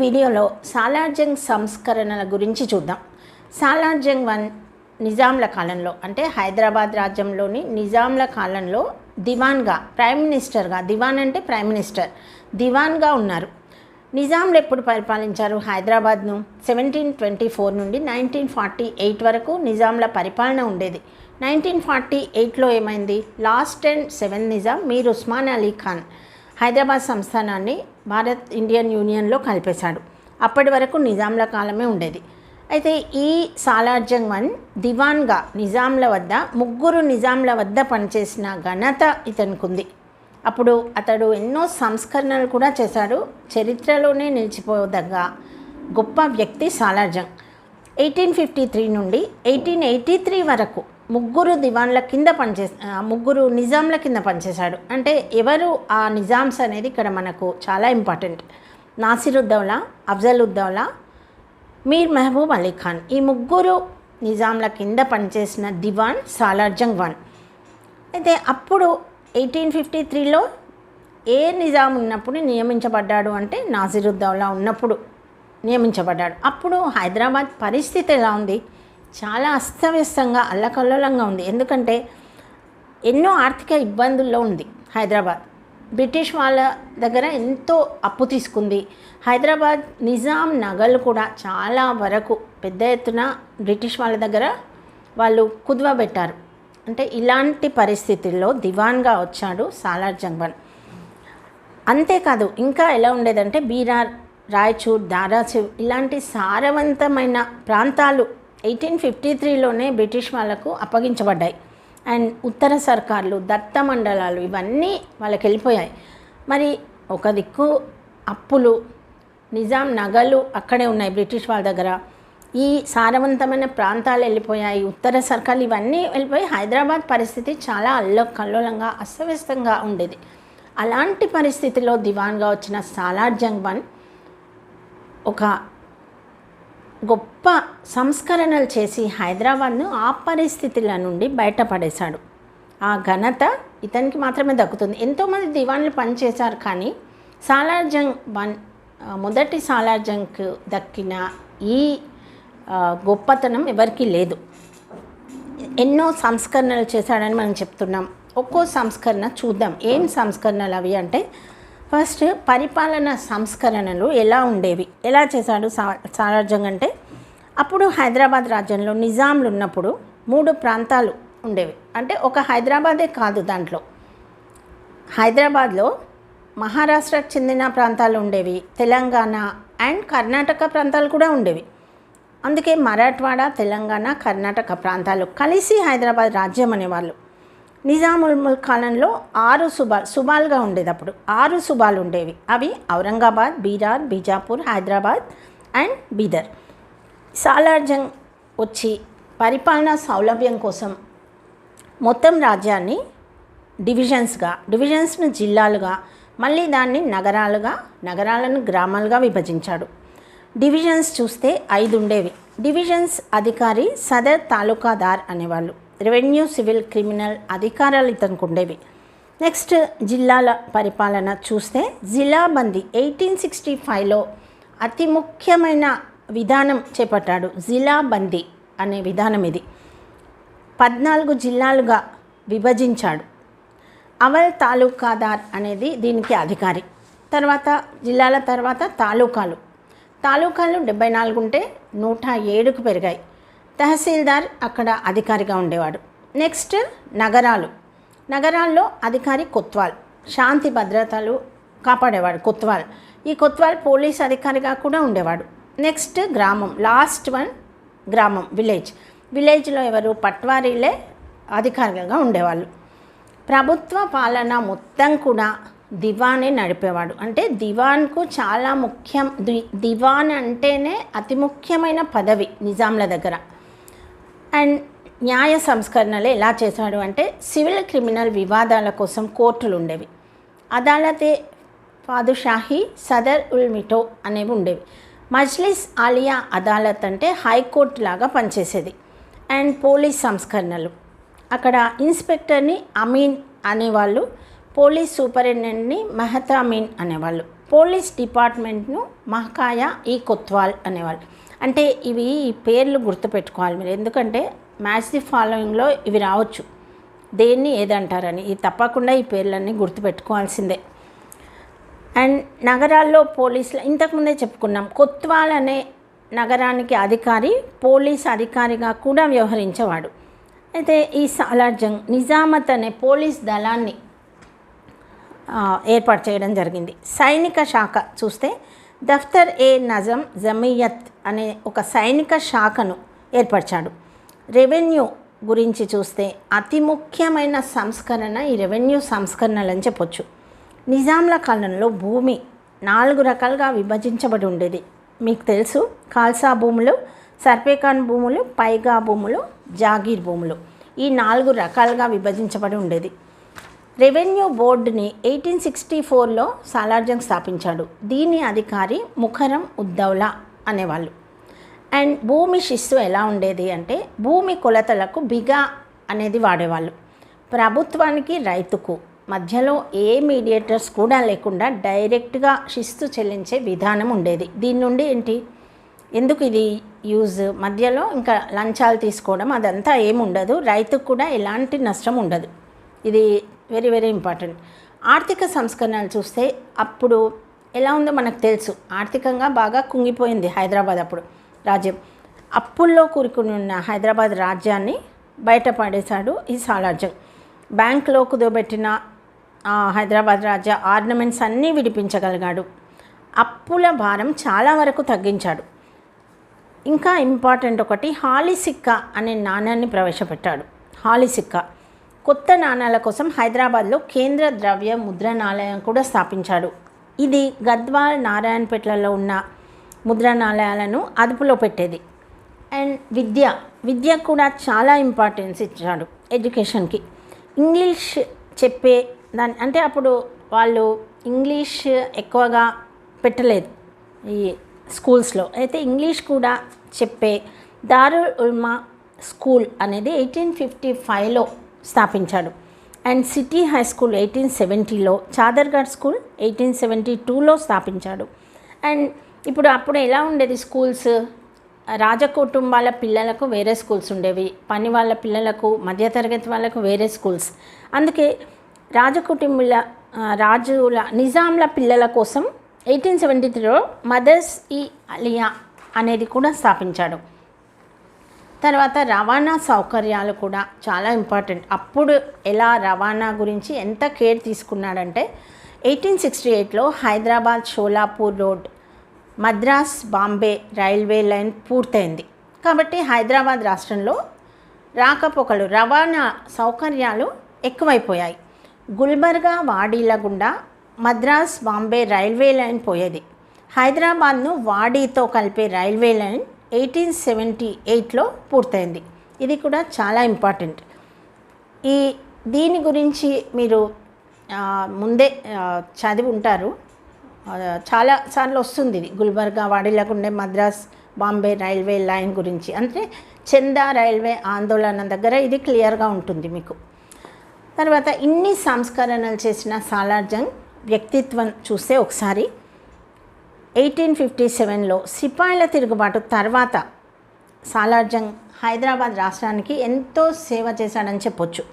వీడియోలో సాలార్జంగ్ సంస్కరణల గురించి చూద్దాం. సాలార్జంగ్ వన్ నిజాంల కాలంలో అంటే హైదరాబాద్ రాజ్యంలోని నిజాంల కాలంలో దివాన్గా ప్రైమ్ మినిస్టర్గా దివాన్ అంటే ప్రైమ్ మినిస్టర్ దివాన్గా ఉన్నారు. నిజాంలు ఎప్పుడు పరిపాలించారు హైదరాబాద్ను? సెవెంటీన్ ట్వంటీ ఫోర్ నుండి నైన్టీన్ ఫార్టీ ఎయిట్ వరకు నిజాంల పరిపాలన ఉండేది. నైన్టీన్ ఫార్టీ ఎయిట్లో ఏమైంది? Last and seven Nizam Mir Osman Ali Khan. Hyderabad సంస్థానాన్ని Bharat Indian యూనియన్లో కలిపేశాడు. అప్పటి వరకు నిజాంల కాలమే ఉండేది. అయితే ఈ సాలార్జంగ్ వన్ దివాన్గా నిజాంల వద్ద ముగ్గురు నిజాంల వద్ద పనిచేసిన ఘనత ఇతనికి ఉంది అప్పుడు అతడు ఎన్నో సంస్కరణలు కూడా చేశాడు. చరిత్రలోనే నిలిచిపోదగ్గ గొప్ప వ్యక్తి సాలార్జంగ్. ఎయిటీన్ ఫిఫ్టీ త్రీ నుండి ఎయిటీన్ ఎయిటీ త్రీ వరకు ముగ్గురు దివాన్ల కింద పనిచే ముగ్గురు నిజాంల కింద పనిచేశాడు. అంటే ఎవరు ఆ నిజామ్స్ అనేది ఇక్కడ మనకు చాలా ఇంపార్టెంట్. నాసిరుద్దౌలా అఫ్జలుద్దౌలా మీర్ మహబూబ్ అలీ ఖాన్. ఈ ముగ్గురు నిజాంల కింద పనిచేసిన దివాన్ సాలార్జంగ్ వన్ అయితే అప్పుడు ఎయిటీన్ ఫిఫ్టీ త్రీలో ఏ నిజాం ఉన్నప్పుడు నియమించబడ్డాడు అంటే నాసిరుద్దౌలా ఉన్నప్పుడు నియమించబడ్డాడు. అప్పుడు హైదరాబాద్ పరిస్థితి ఎలా ఉంది? చాలా అస్తవ్యస్తంగా అల్లకల్లోలంగా ఉంది. ఎందుకంటే ఎన్నో ఆర్థిక ఇబ్బందుల్లో ఉంది హైదరాబాద్. బ్రిటిష్ వాళ్ళ దగ్గర ఎంతో అప్పు తీసుకుంది. హైదరాబాద్ నిజాం నగలు కూడా చాలా వరకు పెద్ద ఎత్తున బ్రిటిష్ వాళ్ళ దగ్గర వాళ్ళు కుదువ పెట్టారు. అంటే ఇలాంటి పరిస్థితుల్లో దివాన్గా వచ్చాడు సాలార్ జంగ్బన్. అంతేకాదు ఇంకా ఎలా ఉండేదంటే బీరార్ రాయచూర్ దారాచూర్ ఇలాంటి సారవంతమైన ప్రాంతాలు ఎయిటీన్ ఫిఫ్టీ త్రీలోనే బ్రిటిష్ వాళ్ళకు అప్పగించబడ్డాయి. అండ్ ఉత్తర సర్కార్లు దత్త మండలాలు ఇవన్నీ వాళ్ళకి వెళ్ళిపోయాయి మరి ఒక దిక్కు అప్పులు నిజాం నగలు అక్కడే ఉన్నాయి బ్రిటిష్ వాళ్ళ దగ్గర. ఈ సారవంతమైన ప్రాంతాలు వెళ్ళిపోయాయి ఉత్తర సర్కార్లు ఇవన్నీ వెళ్ళిపోయి హైదరాబాద్ పరిస్థితి చాలా అల్లో కల్లోలంగా అస్తవ్యస్తంగా ఉండేది. అలాంటి పరిస్థితిలో దివాన్గా వచ్చిన సాలార్ జంగ్ వన్ ఒక గొప్ప సంస్కరణలు చేసి హైదరాబాద్ను ఆ పరిస్థితుల నుండి బయటపడేశాడు. ఆ ఘనత ఇతనికి మాత్రమే దక్కుతుంది. ఎంతోమంది దివాన్లు పనిచేశారు కానీ సాలార్ జంగ్ వన్ మొదటి సాలార్జంగ్కు దక్కిన ఈ గొప్పతనం ఎవరికీ లేదు. ఎన్నో సంస్కరణలు చేశాడని మనం చెప్తున్నాం. ఒక్కో సంస్కరణ చూద్దాం. ఏం సంస్కరణలు అవి అంటే ఫస్ట్ పరిపాలన సంస్కరణలు ఎలా ఉండేవి? ఎలా చేశాడు సా సారాజ్యం అంటే? అప్పుడు హైదరాబాద్ రాజ్యంలో నిజాంలు ఉన్నప్పుడు మూడు ప్రాంతాలు ఉండేవి. అంటే ఒక హైదరాబాదే కాదు దాంట్లో. హైదరాబాద్లో మహారాష్ట్రకు చెందిన ప్రాంతాలు ఉండేవి. తెలంగాణ అండ్ కర్ణాటక ప్రాంతాలు కూడా ఉండేవి. అందుకే మరాఠ్వాడ తెలంగాణ కర్ణాటక ప్రాంతాలు కలిసి హైదరాబాద్ రాజ్యం అనేవాళ్ళు. నిజాముల్ ముల్క్ కాలంలో ఆరు సుబాల్ సుబాల్గా ఉండేది అప్పుడు ఆరు సుబాలు ఉండేవి. అవి ఔరంగాబాద్ బీరార్ బీజాపూర్ హైదరాబాద్ అండ్ బీదర్. సాలార్జంగ్ వచ్చి పరిపాలనా సౌలభ్యం కోసం మొత్తం రాజ్యాన్ని డివిజన్స్గా డివిజన్స్ను జిల్లాలుగా మళ్ళీ దాన్ని నగరాలుగా నగరాలను గ్రామాలుగా విభజించాడు. డివిజన్స్ చూస్తే ఐదు ఉండేవి డివిజన్స్ అధికారి సదర్ తాలూకాదార్ అనేవాళ్ళు. రెవెన్యూ సివిల్ క్రిమినల్ అధికారాలు ఇతనికి ఉండేవి. నెక్స్ట్ జిల్లాల పరిపాలన చూస్తే జిల్లాబందీ ఎయిటీన్ సిక్స్టీ ఫైవ్లో అతి ముఖ్యమైన విధానం చేపట్టాడు జిల్లాబందీ అనే విధానం ఇది. పద్నాలుగు జిల్లాలుగా విభజించాడు. అవల్ తాలూకాదార్ అనేది దీనికి అధికారి. తర్వాత జిల్లాల తర్వాత తాలూకాలు. తాలూకాలు డెబ్బై నాలుగు ఉంటే నూట ఏడుకు పెరిగాయి. తహసీల్దార్ అక్కడ అధికారిగా ఉండేవాడు. నెక్స్ట్ నగరాలు. నగరాల్లో అధికారి కొత్వాల్. శాంతి భద్రతలు కాపాడేవాడు కొత్వాల్. ఈ కొత్వాల్ పోలీస్ అధికారిగా కూడా ఉండేవాడు. నెక్స్ట్ గ్రామం. లాస్ట్ వన్ గ్రామం విలేజ్. విలేజ్లో ఎవరు? పట్వారీలే అధికారులుగా ఉండేవాళ్ళు. ప్రభుత్వ పాలన మొత్తం కూడా దివానే నడిపేవాడు. అంటే దివాన్కు చాలా ముఖ్యం. ది- దివాన్ అంటేనే అతి ముఖ్యమైన పదవి నిజాంల దగ్గర. అండ్ న్యాయ సంస్కరణలు ఎలా చేశాడు అంటే సివిల్ క్రిమినల్ వివాదాల కోసం కోర్టులు ఉండేవి. అదాలతే పాదుషాహి సదర్ ఉల్ మిటో అనేవి ఉండేవి. మజ్లిస్ ఆలియా అదాలత్ అంటే హైకోర్టు లాగా పనిచేసేది. అండ్ పోలీస్ సంస్కరణలు. అక్కడ ఇన్స్పెక్టర్ని అమీన్ అనేవాళ్ళు పోలీస్ సూపరింటెండెంట్ని మెహతా అమీన్ అనేవాళ్ళు. పోలీస్ డిపార్ట్మెంట్ను మహకాయ ఈ కొత్వాల్ అనేవాళ్ళు. అంటే ఇవి ఈ పేర్లు గుర్తుపెట్టుకోవాలి మీరు. ఎందుకంటే మ్యాచ్ ది ఫాలోయింగ్లో ఇవి రావచ్చు. దేన్ని ఏదంటారని. ఇది తప్పకుండా ఈ పేర్లన్నీ గుర్తుపెట్టుకోవాల్సిందే. అండ్ నగరాల్లో పోలీసులు ఇంతకుముందే చెప్పుకున్నాం. కొత్వాల్ అనే నగరానికి అధికారి పోలీస్ అధికారిగా కూడా వ్యవహరించేవాడు. అయితే ఈ సాలార్జంగ్ నిజామత్ అనే పోలీస్ దళాన్ని ఏర్పాటు చేయడం జరిగింది. సైనిక శాఖ చూస్తే దఫ్తర్ ఏ నజం జమీయత్ అనే ఒక సైనిక శాఖను ఏర్పరిచాడు. రెవెన్యూ గురించి చూస్తే అతి ముఖ్యమైన సంస్కరణ ఈ రెవెన్యూ సంస్కరణలు అని చెప్పొచ్చు. నిజాంల కాలంలో భూమి నాలుగు రకాలుగా విభజించబడి ఉండేది. మీకు తెలుసు ఖాల్సా భూములు సర్పేకాన్ భూములు పైగా భూములు జాగీర్ భూములు. ఈ నాలుగు రకాలుగా విభజించబడి ఉండేది. రెవెన్యూ బోర్డుని ఎయిటీన్ సిక్స్టీ ఫోర్లో సాలార్జంగ్ స్థాపించాడు. దీని అధికారి ముఖరం ఉద్దౌలా. అనేవాళ్ళు. అండ్ భూమి శిస్తు ఎలా ఉండేది అంటే భూమి కొలతలకు బిగా అనేది వాడేవాళ్ళు. ప్రభుత్వానికి రైతుకు మధ్యలో ఏ మీడియేటర్స్ కూడా లేకుండా డైరెక్ట్గా శిస్తు చెల్లించే విధానం ఉండేది. దీని నుండి ఏంటి? ఎందుకు ఇది యూజ్? మధ్యలో ఇంకా లంచాలు తీసుకోవడం అదంతా ఏముండదు. రైతుకు కూడా ఎలాంటి నష్టం ఉండదు. ఇది వెరీ వెరీ ఇంపార్టెంట్. ఆర్థిక సంస్కరణలు చూస్తే అప్పుడు ఎలా ఉందో మనకు తెలుసు. ఆర్థికంగా బాగా కుంగిపోయింది హైదరాబాద్ అప్పుడు. రాజ్యం అప్పుల్లో కూరుకుని ఉన్న హైదరాబాద్ రాజ్యాన్ని బయటపడేశాడు ఈ సాలార్జంగ్ బ్యాంక్లో కుదోబెట్టిన హైదరాబాద్ రాజ్య ఆర్నమెంట్స్ అన్నీ విడిపించగలిగాడు. అప్పుల భారం చాలా వరకు తగ్గించాడు. ఇంకా ఇంపార్టెంట్ ఒకటి హాలీ సిక్కా అనే నాణ్యాన్ని ప్రవేశపెట్టాడు. హాలీ సిక్కా కొత్త నాణాల కోసం హైదరాబాద్లో కేంద్ర ద్రవ్య ముద్రణాలయం కూడా స్థాపించాడు. ఇది గద్వాల్ నారాయణపేటలలో ఉన్న ముద్రణాలయాలను అదుపులో పెట్టేది. అండ్ విద్య విద్య కూడా చాలా ఇంపార్టెన్స్ ఇచ్చాడు ఎడ్యుకేషన్కి. ఇంగ్లీష్ చెప్పే దాని అంటే అప్పుడు వాళ్ళు ఇంగ్లీష్ ఎక్కువగా పెట్టలేదు ఈ స్కూల్స్లో. అయితే ఇంగ్లీష్ కూడా చెప్పే దారుల్ ఉల్మా స్కూల్ అనేది ఎయిటీన్ ఫిఫ్టీ ఫైవ్లో స్థాపించాడు. And city high school eighteen సెవెంటీలో Chaderghat school eighteen seventy టూలో స్థాపించాడు అండ్ ఇప్పుడు అప్పుడు ఎలా ఉండేది స్కూల్స్? రాజకుటుంబాల పిల్లలకు వేరే స్కూల్స్ ఉండేవి. పని వాళ్ళ పిల్లలకు మధ్యతరగతి వాళ్ళకు వేరే స్కూల్స్. అందుకే రాజకుటుంబుల రాజుల నిజాంల పిల్లల కోసం ఎయిటీన్ సెవెంటీ త్రీలో మదర్స్ ఈ అలియా అనేది కూడా స్థాపించాడు. తర్వాత రవాణా సౌకర్యాలు కూడా చాలా ఇంపార్టెంట్. అప్పుడు ఎలా రవాణా గురించి ఎంత కేర్ తీసుకున్నాడంటే ఎయిటీన్ సిక్స్టీ ఎయిట్లో Hyderabad Sholapur road Madras Bombay railway line పూర్తయింది. కాబట్టి హైదరాబాద్ రాష్ట్రంలో రాకపోకలు రవాణా సౌకర్యాలు ఎక్కువైపోయాయి. గుల్బర్గా వాడీల గుండా మద్రాస్ బాంబే రైల్వే లైన్ పోయేది. హైదరాబాద్ను వాడీతో కలిపే రైల్వే లైన్ ఎయిటీన్ సెవెంటీ ఎయిట్లో పూర్తయింది. ఇది కూడా చాలా ఇంపార్టెంట్. ఈ దీని గురించి మీరు ముందే చదివి ఉంటారు. చాలా సార్లు వస్తుంది ఇది. గుల్బర్గా వాడిలకుండే మద్రాస్ బాంబే రైల్వే లైన్ గురించి. అంటే చందా రైల్వే ఆందోళన దగ్గర ఇది క్లియర్గా ఉంటుంది మీకు. తర్వాత ఇన్ని సంస్కరణలు చేసిన సాలార్జంగ్ వ్యక్తిత్వం చూస్తే ఒకసారి ఎయిటీన్ ఫిఫ్టీ సెవెన్లో సిపాయిల తిరుగుబాటు తర్వాత సాలార్జంగ్ హైదరాబాద్ రాష్ట్రానికి ఎంతో సేవ చేశాడని చెప్పొచ్చు.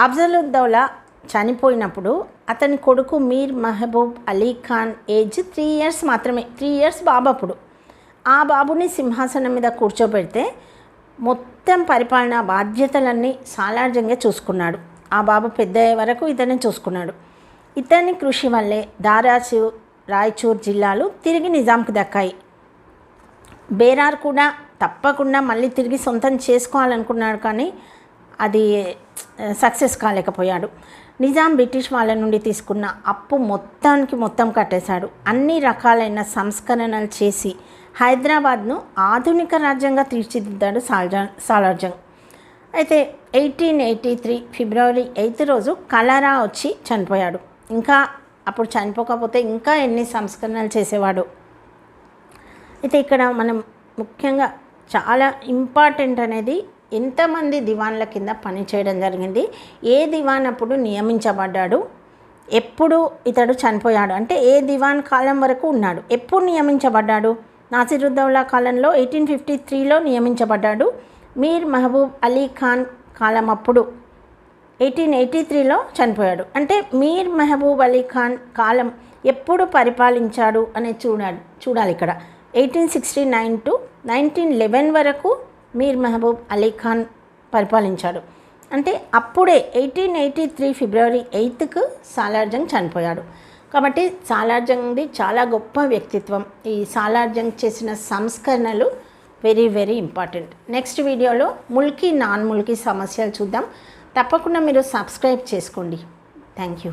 అఫ్జలుద్దౌలా చనిపోయినప్పుడు అతని కొడుకు Mir Mahboob Ali Khan age three years మాత్రమే త్రీ ఇయర్స్ బాబు అప్పుడు ఆ బాబుని సింహాసనం మీద కూర్చోబెడితే మొత్తం పరిపాలన బాధ్యతలన్నీ సాలార్జంగా చూసుకున్నాడు. ఆ బాబు పెద్ద వరకు ఇతనే చూసుకున్నాడు. ఇతని కృషి వల్లే దారాసు రాయచూర్ జిల్లాలు తిరిగి నిజాంకు దక్కాయి. బేరార్ కూడా తప్పకుండా మళ్ళీ తిరిగి సొంతం చేసుకోవాలనుకున్నాడు కానీ అది సక్సెస్ కాలేకపోయాడు. నిజాం బ్రిటిష్ వాళ్ళ నుండి తీసుకున్న అప్పు మొత్తానికి మొత్తం కట్టేశాడు. అన్ని రకాలైన సంస్కరణలు చేసి హైదరాబాద్ను ఆధునిక రాజ్యంగా తీర్చిదిద్దాడు సాల్జా సాలార్జంగ్. అయితే eighteen eighty three February eighth రోజు కలరా వచ్చి చనిపోయాడు. ఇంకా అప్పుడు చనిపోకపోతే ఇంకా ఎన్ని సంస్కరణలు చేసేవాడు. అయితే ఇక్కడ మనం ముఖ్యంగా చాలా ఇంపార్టెంట్ అనేది ఎంతమంది దివాన్ల కింద పనిచేయడం జరిగింది. ఏ దివాన్ అప్పుడు నియమించబడ్డాడు? ఎప్పుడు ఇతడు చనిపోయాడు? అంటే ఏ దివాన్ కాలం వరకు ఉన్నాడు? ఎప్పుడు నియమించబడ్డాడు? నాసిరుద్దౌలా కాలంలో ఎయిటీన్ ఫిఫ్టీ త్రీలో నియమించబడ్డాడు. మీర్ మహబూబ్ అలీ ఖాన్ కాలం అప్పుడు ఎయిటీన్ ఎయిటీ త్రీలో చనిపోయాడు. అంటే మీర్ మెహబూబ్ అలీ ఖాన్ కాలం ఎప్పుడు పరిపాలించాడు అనేది చూడాలి చూడాలి ఇక్కడ. Eighteen sixty nine to nineteen eleven వరకు మీర్ మెహబూబ్ అలీ ఖాన్ పరిపాలించాడు. అంటే అప్పుడే ఎయిటీన్ ఎయిటీ త్రీ ఫిబ్రవరి ఎయిత్కు సాలార్జంగ్ చనిపోయాడు. కాబట్టి సాలార్జంగ్ది చాలా గొప్ప వ్యక్తిత్వం. ఈ సాలార్జంగ్ చేసిన సంస్కరణలు వెరీ వెరీ ఇంపార్టెంట్. నెక్స్ట్ వీడియోలో ముల్కీ నాన్ ముల్కీ సమస్యలు చూద్దాం. తప్పకుండా మీరు సబ్స్క్రైబ్ చేసుకోండి. Thank you.